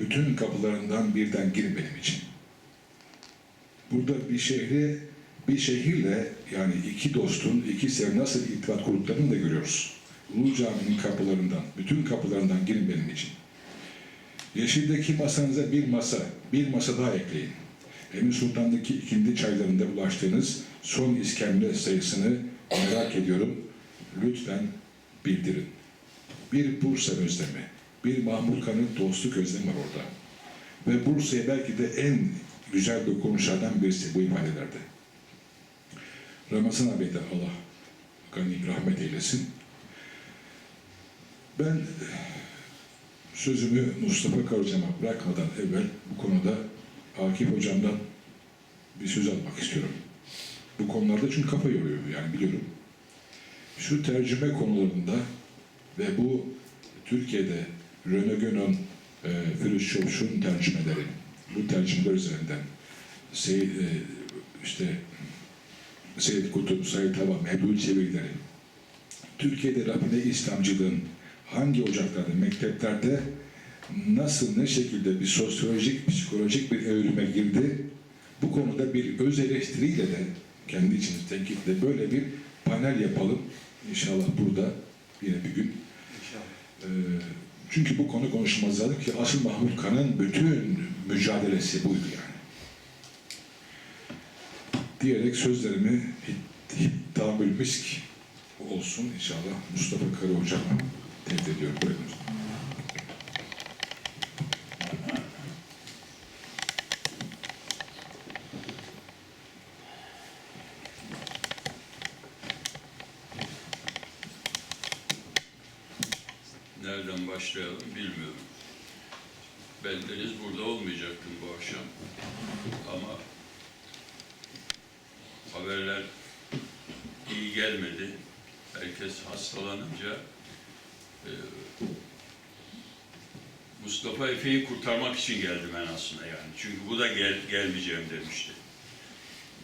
bütün kapılarından birden girin benim için. Burada bir şehri, bir şehirle yani iki dostun, iki sev nasıl irtibat kurduklarını da görüyoruz. Ulu Cami'nin kapılarından, bütün kapılarından girin benim için. Yeşil'deki masanıza bir masa, bir masa daha ekleyin. Emin Sultan'daki ikindi çaylarında ulaştığınız son iskemle sayısını merak ediyorum. Lütfen bildirin. Bir Bursa özlemi, bir Mahmut Kan'ın dostluk özlemi var orada. Ve Bursa'ya belki de en güzel dokunuşlardan birisi bu ifadelerde. Ramazan abi de Allah gani rahmet eylesin. Ben sözümü Mustafa Karacam'a bırakmadan evvel bu konuda Akif Hocam'dan bir söz almak istiyorum. Bu konularda çünkü kafa yoruyor yani biliyorum. Şu tercüme konularında ve bu Türkiye'de René Gönon, e, Firuz Çavuş'un tercümeleri, bu tercümeler üzerinden Sey, e, işte Seyyid Kutup, Said Hava, Mevlüt çevirileri, Türkiye'de rafine İslamcılığın hangi ocaklarda, mekteplerde nasıl, ne şekilde bir sosyolojik, psikolojik bir evrime girdi, bu konuda bir öz eleştiriyle de kendi içiniz tenkitle böyle bir panel yapalım. İnşallah burada yine bir gün. Ee, çünkü bu konu konuşulmaz lazım ki asıl Mahmut Kan'ın bütün mücadelesi buydu yani. Diyerek sözlerimi hit- hittamül misk olsun inşallah Mustafa Karı Hocam'a tevdi ediyorum. Buyurunuz. Nereden başlayalım bilmiyorum. Bendeniz burada olmayacaktım bu akşam. Ama haberler iyi gelmedi. Herkes hastalanınca e, Mustafa Efe'yi kurtarmak için geldim ben aslında yani. Çünkü bu da gel, gelmeyeceğim demişti.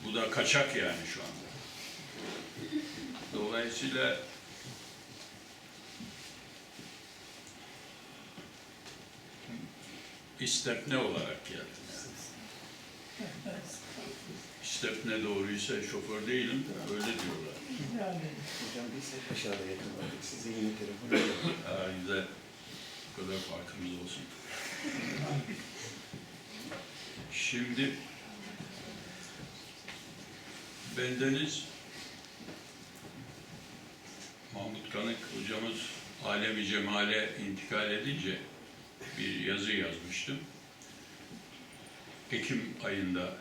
Bu da kaçak yani şu anda. Dolayısıyla İstepne olarak geldim yani. İstepne doğruysa şoför değilim, öyle diyorlar. Hocam biz hep aşağıda yakınlardık. Size yine telefon. Ha, güzel, bu kadar farkımız olsun. Şimdi bendeniz Mahmut Kanık hocamız alemi cemale intikal edince bir yazı yazmıştım. Ekim ayında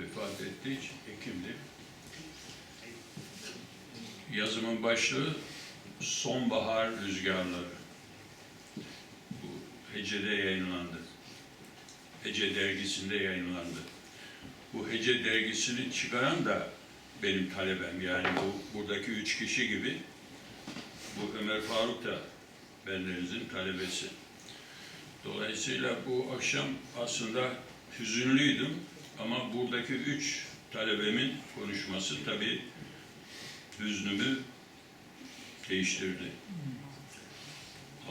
vefat ettiği için Ekim'di. Yazımın başlığı Sonbahar Rüzgarları. Bu Hece'de yayınlandı. Hece dergisinde yayınlandı. Bu Hece dergisini çıkaran da benim talebem. Yani bu buradaki üç kişi gibi bu Ömer Faruk da bendenizin talebesi. Dolayısıyla bu akşam aslında hüzünlüydüm ama buradaki üç talebemin konuşması tabii hüznümü değiştirdi.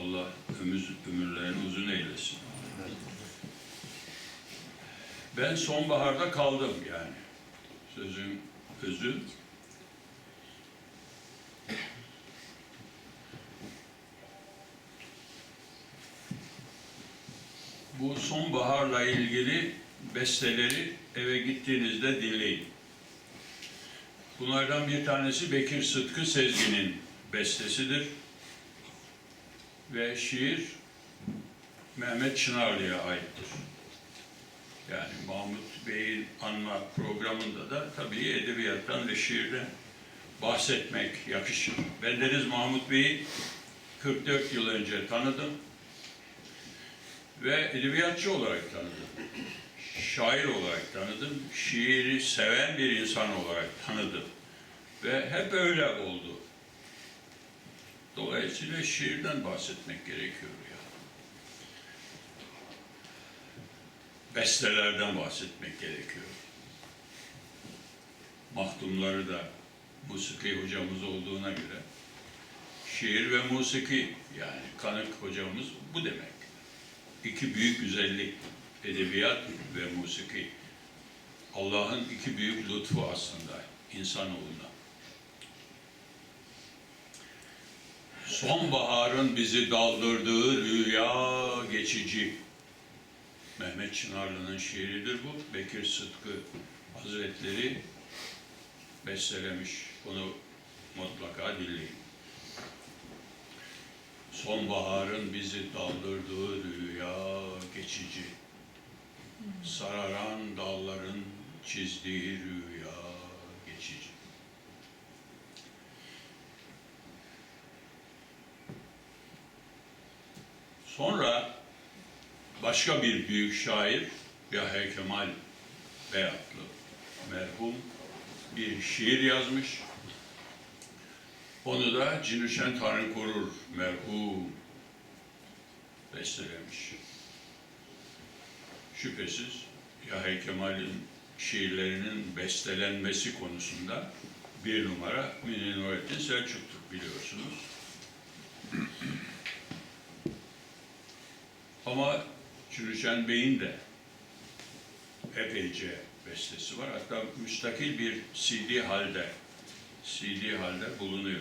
Allah ömür, ömürlerini uzun eylesin. Ben sonbaharda kaldım yani. Sözün özü. Bu sonbaharla ilgili besteleri eve gittiğinizde dinleyin. Bunlardan bir tanesi Bekir Sıtkı Sezgin'in bestesidir. Ve şiir Mehmet Çınarlı'ya aittir. Yani Mahmut Bey'in anma programında da tabii edebiyattan ve şiirden bahsetmek yakışır. Bendeniz Mahmut Bey'i 44 yıl önce tanıdım ve edebiyatçı olarak tanıdım. Şair olarak tanıdım, şiiri seven bir insan olarak tanıdım. Ve hep öyle oldu. Dolayısıyla şiirden bahsetmek gerekiyor ya. Bestelerden bahsetmek gerekiyor. Mahdumları da musiki hocamız olduğuna göre şiir ve musiki yani kanık hocamız bu demek. İki büyük güzellik, edebiyat ve musiki. Allah'ın iki büyük lütfu aslında insanoğluna. Sonbaharın bizi daldırdığı rüya geçici. Mehmet Çınarlı'nın şiiridir bu. Bekir Sıtkı Hazretleri bestelemiş. Bunu mutlaka dinleyin. Sonbaharın bizi daldırdığı rüya geçici. Sararan dalların çizdiği rüya geçici. Sonra başka bir büyük şair Yahya Kemal Beyatlı merhum bir şiir yazmış. Onu da Cinüşen Tanrı Korur merhum bestelemiş. Şüphesiz Yahya Kemal'in şiirlerinin bestelenmesi konusunda bir numara Münir Nurettin Selçuk'tur biliyorsunuz. Ama Çürüşen Bey'in de epeyce bestesi var. Hatta müstakil bir CD halde CD halde bulunuyor.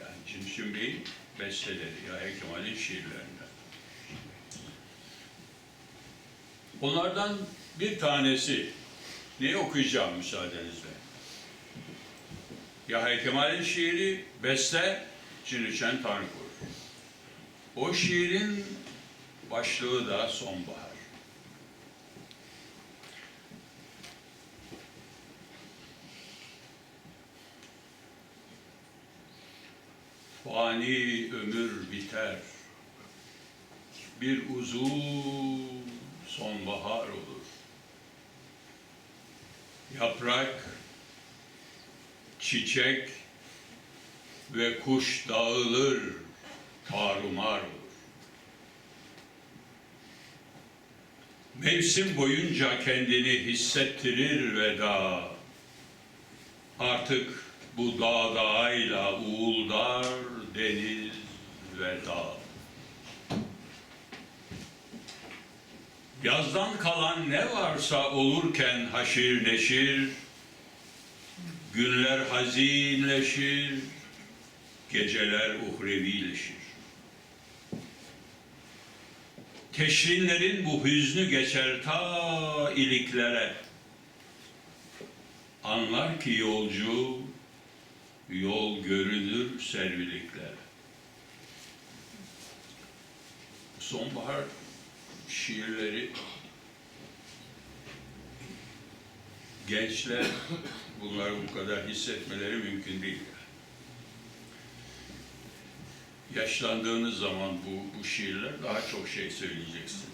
Yani Cimşin Bey'in besteleri, Yahya Kemal'in şiirlerinden. Onlardan bir tanesi, ne okuyacağım müsaadenizle? Yahya Kemal'in şiiri, beste, Çinişen Tanrıkur. O şiirin başlığı da Sonbahar. Fani ömür biter. Bir uzun sonbahar olur. Yaprak, çiçek ve kuş dağılır, tarumar olur. Mevsim boyunca kendini hissettirir veda. Artık bu dağ dağıyla uğuldar deniz ve dağ. Yazdan kalan ne varsa olurken haşir neşir, günler hazinleşir, geceler uhrevileşir. Teşrinlerin bu hüznü geçer ta iliklere. Anlar ki yolcu yol görünür serviliklere. Sonbahar şiirleri gençler bunları bu kadar hissetmeleri mümkün değil. Yaşlandığınız zaman bu, bu şiirler daha çok şey söyleyeceksin.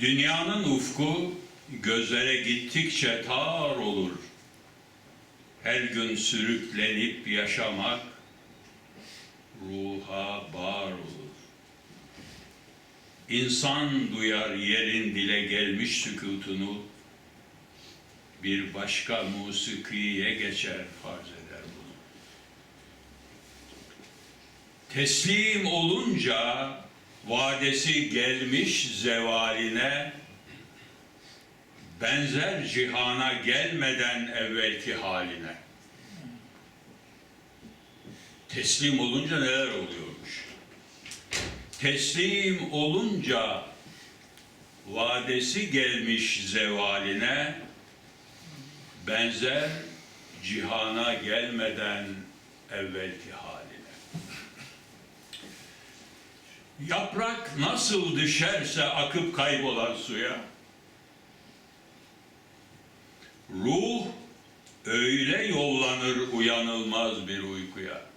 Dünyanın ufku gözlere gittikçe tar olur. Her gün sürüklenip yaşamak ruha bar olur. İnsan duyar yerin dile gelmiş sükutunu, bir başka musikiye geçer farz eder bunu. Teslim olunca vadesi gelmiş zevaline, benzer cihana gelmeden evvelki haline. Teslim olunca neler oluyormuş? Teslim olunca vadesi gelmiş zevaline benzer cihana gelmeden evvelki haline. Yaprak nasıl düşerse akıp kaybolan suya, ruh öyle yollanır uyanılmaz bir uykuya.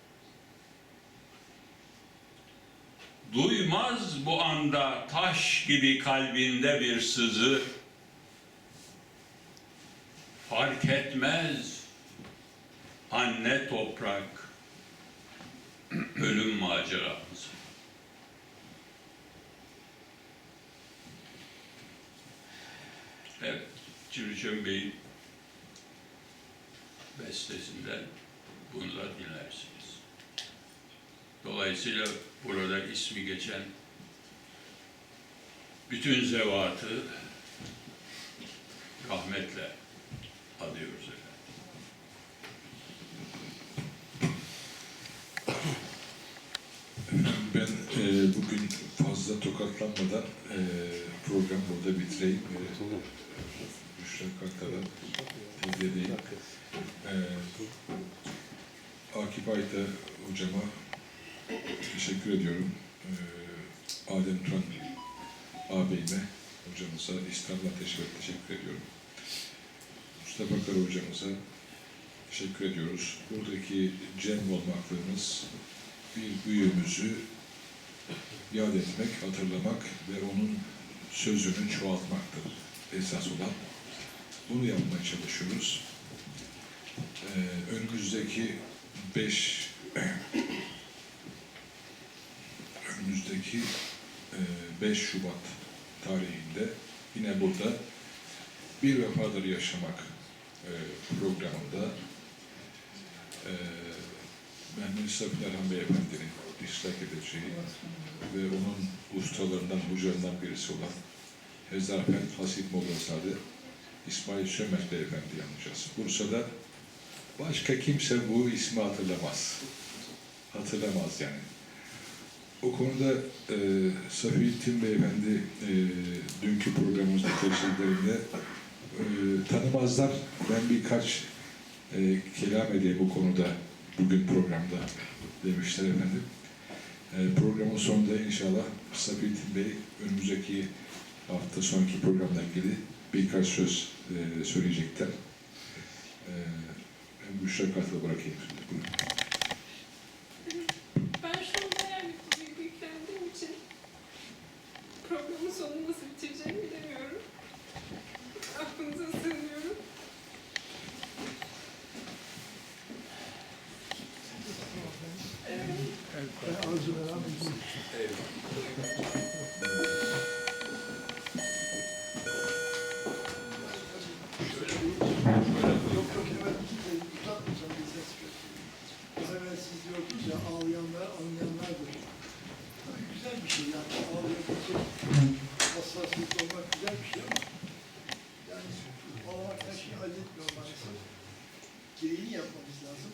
Duymaz bu anda taş gibi kalbinde bir sızı, fark etmez anne toprak ölüm maceramız. Evet, Çürüçen Bey'in bestesinden da dinlersiniz. Dolayısıyla burada ismi geçen bütün zevatı rahmetle alıyoruz efendim. Ben e, bugün fazla tokatlanmadan e, programı burada bitireyim. E, Büşra Kartal'a edeyim. E, Akif Ayta hocama teşekkür ediyorum. E, Adem Turan ağabeyime, hocamıza İstanbul'a teşekkür, teşekkür ediyorum. Mustafa Kara hocamıza teşekkür ediyoruz. Buradaki cem olmaklığımız bir büyüğümüzü yad etmek, hatırlamak ve onun sözünü çoğaltmaktır esas olan. Bunu yapmaya çalışıyoruz. Ee, önümüzdeki 5 önümüzdeki e, 5 Şubat tarihinde yine burada bir vefadır yaşamak e, programında e, Mehmet Safin Erhan Beyefendi'nin iştirak edeceği ve onun ustalarından, hocalarından birisi olan Ezzarfen Hasip Moğlasade İsmail Sömer Beyefendi yanlayacağız. Bursa'da başka kimse bu ismi hatırlamaz. Hatırlamaz yani. O konuda e, Safiettin Beyefendi e, dünkü programımızda tecrübelerinde e, tanımazlar. Ben birkaç e, kelam edeyim bu konuda bugün programda demişler efendim. E, programın sonunda inşallah Safiettin Bey önümüzdeki hafta sonraki programla ilgili birkaç söz e, söyleyecekler. E, ben Büşra Kartal'a bırakayım. Buyurun. Ben şu an bayağı bir büyük yüklendiğim için programın sonunu nasıl bitireceğimi bilemiyorum. Aklınıza sığınıyorum. Yok yok evet uzatmayacağım bir ses Az evvel siz diyordunuz ya ağlayanlar anlayanlardır. Tabii güzel bir şey yani ağlayabilecek hassasiyet olmak güzel bir şey ama yani ağlamak her şeyi halletmiyor maalesef. Gereğini yapmamız lazım.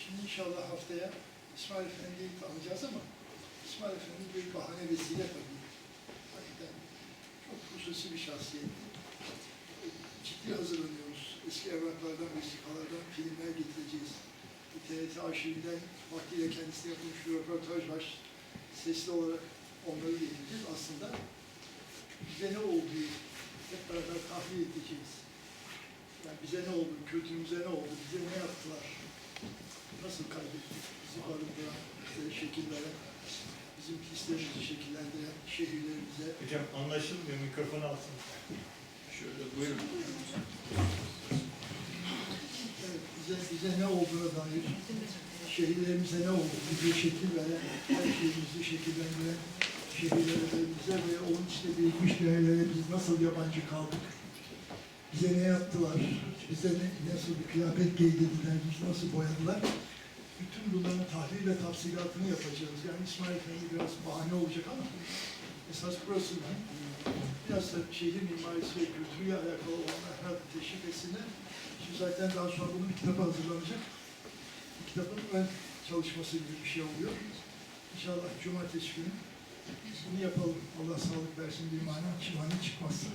Şimdi inşallah haftaya İsmail Efendi'yi tanıyacağız ama İsmail Efendi bir bahane vesile tabii. Hakikaten çok hususi bir şahsiyetti ciddi hazırlanıyoruz. Eski evraklardan, vesikalardan filmler getireceğiz. TRT arşivinden vaktiyle kendisine yapılmış bir röportaj var. Sesli olarak onları getireceğiz. Aslında bize ne olduğu hep beraber tahlil edeceğiz. Yani bize ne oldu, kültürümüze ne oldu, bize ne yaptılar, nasıl kaybettik, bizi barındıran, bizleri şekillenen, bizim hislerimizi şekillendiren şehirlerimize, Hocam anlaşılmıyor mikrofon alsın. Şöyle buyurun. Evet, bize, bize ne olduğuna dair, şehirlerimize ne oldu, bize şekil veren, her şeyimizi şekillendiren şehirlerimize ve onun içinde birikmiş değerlere biz nasıl yabancı kaldık, bize ne yaptılar, bize ne, nasıl bir kıyafet giydirdiler, bizi nasıl boyadılar, bütün bunların tahlil ve tafsilatını yapacağız. Yani İsmail Efendi biraz bahane olacak ama esas burası biraz da şehir mimarisi ve kültürüyle alakalı olanlar herhalde teşvik etsinler. Şimdi zaten daha sonra bunun bir kitabı hazırlanacak. Bu kitabın ön çalışması gibi bir şey oluyor. İnşallah cumartesi günü bunu yapalım. Allah sağlık versin bir mana, çimani çıkmazsa.